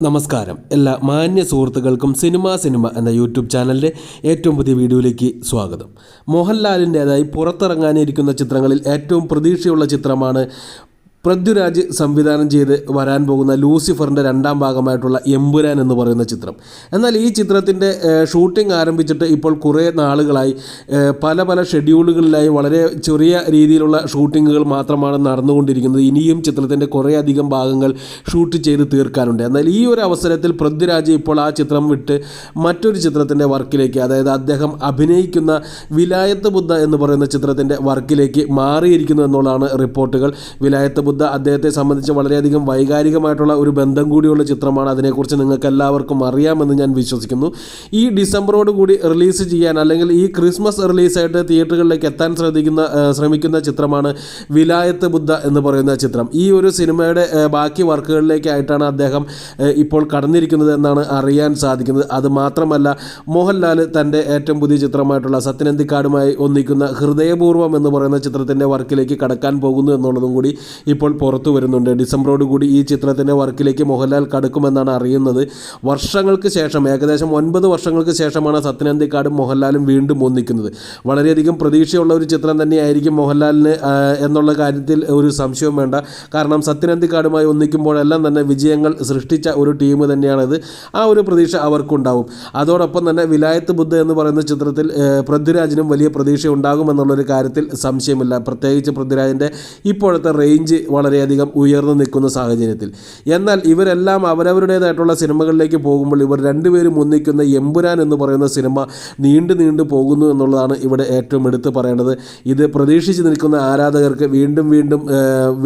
നമസ്കാരം. എല്ലാ മാന്യ സുഹൃത്തുക്കൾക്കും സിനിമ സിനിമ എന്ന യൂട്യൂബ് ചാനലിന്റെ ഏറ്റവും പുതിയ വീഡിയോയിലേക്ക് സ്വാഗതം. മോഹൻലാലിന്റേതായി പുറത്തിറങ്ങാനിരിക്കുന്ന ചിത്രങ്ങളിൽ ഏറ്റവും പ്രതീക്ഷയുള്ള ചിത്രമാണ് പൃഥ്വിരാജ് സംവിധാനം ചെയ്ത് വരാൻ പോകുന്ന ലൂസിഫറിന്റെ രണ്ടാം ഭാഗമായിട്ടുള്ള എമ്പുരാൻ എന്ന് പറയുന്ന ചിത്രം. എന്നാൽ ഈ ചിത്രത്തിന്റെ ഷൂട്ടിംഗ് ആരംഭിച്ചിട്ട് ഇപ്പോൾ കുറേ നാളുകളായി പല പല ഷെഡ്യൂളുകളിലായി വളരെ ചെറിയ രീതിയിലുള്ള ഷൂട്ടിങ്ങുകൾ മാത്രമാണ് നടന്നുകൊണ്ടിരിക്കുന്നത്. ഇനിയും ചിത്രത്തിന്റെ കുറേയധികം ഭാഗങ്ങൾ ഷൂട്ട് ചെയ്ത് തീർക്കാനുണ്ട്. എന്നാൽ ഈ ഒരു അവസരത്തിൽ പൃഥ്വിരാജ് ഇപ്പോൾ ആ ചിത്രം വിട്ട് മറ്റൊരു ചിത്രത്തിന്റെ വർക്കിലേക്ക് അതായത് അദ്ദേഹം അഭിനയിക്കുന്ന വിലായത്ത് ബുദ്ധ എന്ന് പറയുന്ന ചിത്രത്തിന്റെ വർക്കിലേക്ക് മാറിയിരിക്കുന്നു എന്നുള്ളതാണ് റിപ്പോർട്ടുകൾ. വിലായത്ത് ബുദ്ധ അദ്ദേഹത്തെ സംബന്ധിച്ച് വളരെയധികം വൈകാരികമായിട്ടുള്ള ഒരു ബന്ധം കൂടിയുള്ള ചിത്രമാണ്. അതിനെക്കുറിച്ച് നിങ്ങൾക്ക് എല്ലാവർക്കും അറിയാമെന്ന് ഞാൻ വിശ്വസിക്കുന്നു. ഈ ഡിസംബറോട് കൂടി റിലീസ് ചെയ്യാൻ അല്ലെങ്കിൽ ഈ ക്രിസ്മസ് റിലീസായിട്ട് തിയേറ്ററുകളിലേക്ക് എത്താൻ ശ്രദ്ധിക്കുന്ന ശ്രമിക്കുന്ന ചിത്രമാണ് വിലായത്ത് ബുദ്ധ എന്ന് പറയുന്ന ചിത്രം. ഈ ഒരു സിനിമയുടെ ബാക്കി വർക്കുകളിലേക്കായിട്ടാണ് അദ്ദേഹം ഇപ്പോൾ കടന്നിരിക്കുന്നത് എന്നാണ് അറിയാൻ സാധിക്കുന്നത്. അത് മാത്രമല്ല മോഹൻലാൽ തന്റെ ഏറ്റവും പുതിയ ചിത്രമായിട്ടുള്ള സത്യനന്ദിക്കാടുമായി ഒന്നിക്കുന്ന ഹൃദയപൂർവം എന്ന് പറയുന്ന ചിത്രത്തിന്റെ വർക്കിലേക്ക് കടക്കാൻ പോകുന്നു എന്നുള്ളതും കൂടി ഇപ്പോൾ പുറത്തു വരുന്നുണ്ട്. ഡിസംബറോട് കൂടി ഈ ചിത്രത്തിന്റെ വർക്കിലേക്ക് മോഹൻലാൽ കടക്കുമെന്നാണ് അറിയുന്നത്. വർഷങ്ങൾക്ക് ശേഷം ഏകദേശം ഒൻപത് വർഷങ്ങൾക്ക് ശേഷമാണ് സത്യനന്ദിക്കാടും മോഹൻലാലും വീണ്ടും ഒന്നിക്കുന്നത്. വളരെയധികം പ്രതീക്ഷയുള്ള ഒരു ചിത്രം തന്നെയായിരിക്കും മോഹൻലാലിന് എന്നുള്ള കാര്യത്തിൽ ഒരു സംശയവും വേണ്ട. കാരണം സത്യനന്ദിക്കാടുമായി ഒന്നിക്കുമ്പോഴെല്ലാം തന്നെ വിജയങ്ങൾ സൃഷ്ടിച്ച ഒരു ടീം തന്നെയാണിത്. ആ ഒരു പ്രതീക്ഷ അവർക്കുണ്ടാവും. അതോടൊപ്പം തന്നെ വിലായത്ത് ബുദ്ധ എന്ന് പറയുന്ന ചിത്രത്തിൽ പൃഥ്വിരാജിനും വലിയ പ്രതീക്ഷ ഉണ്ടാകുമെന്നുള്ളൊരു കാര്യത്തിൽ സംശയമില്ല. പ്രത്യേകിച്ച് പൃഥ്വിരാജിന്റെ ഇപ്പോഴത്തെ റേഞ്ച് വളരെയധികം ഉയർന്നു നിൽക്കുന്ന സാഹചര്യത്തിൽ. എന്നാൽ ഇവരെല്ലാം അവരവരുടേതായിട്ടുള്ള സിനിമകളിലേക്ക് പോകുമ്പോൾ ഇവർ രണ്ടുപേരും ഒന്നിക്കുന്ന എമ്പുരാൻ എന്ന് പറയുന്ന സിനിമ നീണ്ടു നീണ്ടു പോകുന്നു എന്നുള്ളതാണ് ഇവിടെ ഏറ്റവും എടുത്തു പറയേണ്ടത്. ഇത് പ്രതീക്ഷിച്ച് നിൽക്കുന്ന ആരാധകർക്ക് വീണ്ടും വീണ്ടും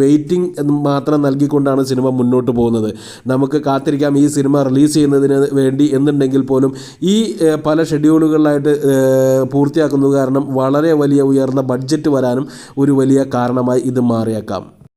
വെയിറ്റിംഗ് മാത്രം നൽകിക്കൊണ്ടാണ് സിനിമ മുന്നോട്ട് പോകുന്നത്. നമുക്ക് കാത്തിരിക്കാം ഈ സിനിമ റിലീസ് ചെയ്യുന്നതിന് വേണ്ടി എന്നുണ്ടെങ്കിൽ പോലും ഈ പല ഷെഡ്യൂളുകളിലായിട്ട് പൂർത്തിയാക്കുന്നത് കാരണം വളരെ വലിയ ഉയർന്ന ബഡ്ജറ്റ് വരാനും ഒരു വലിയ കാരണമായി ഇത് മാറിയേക്കാം.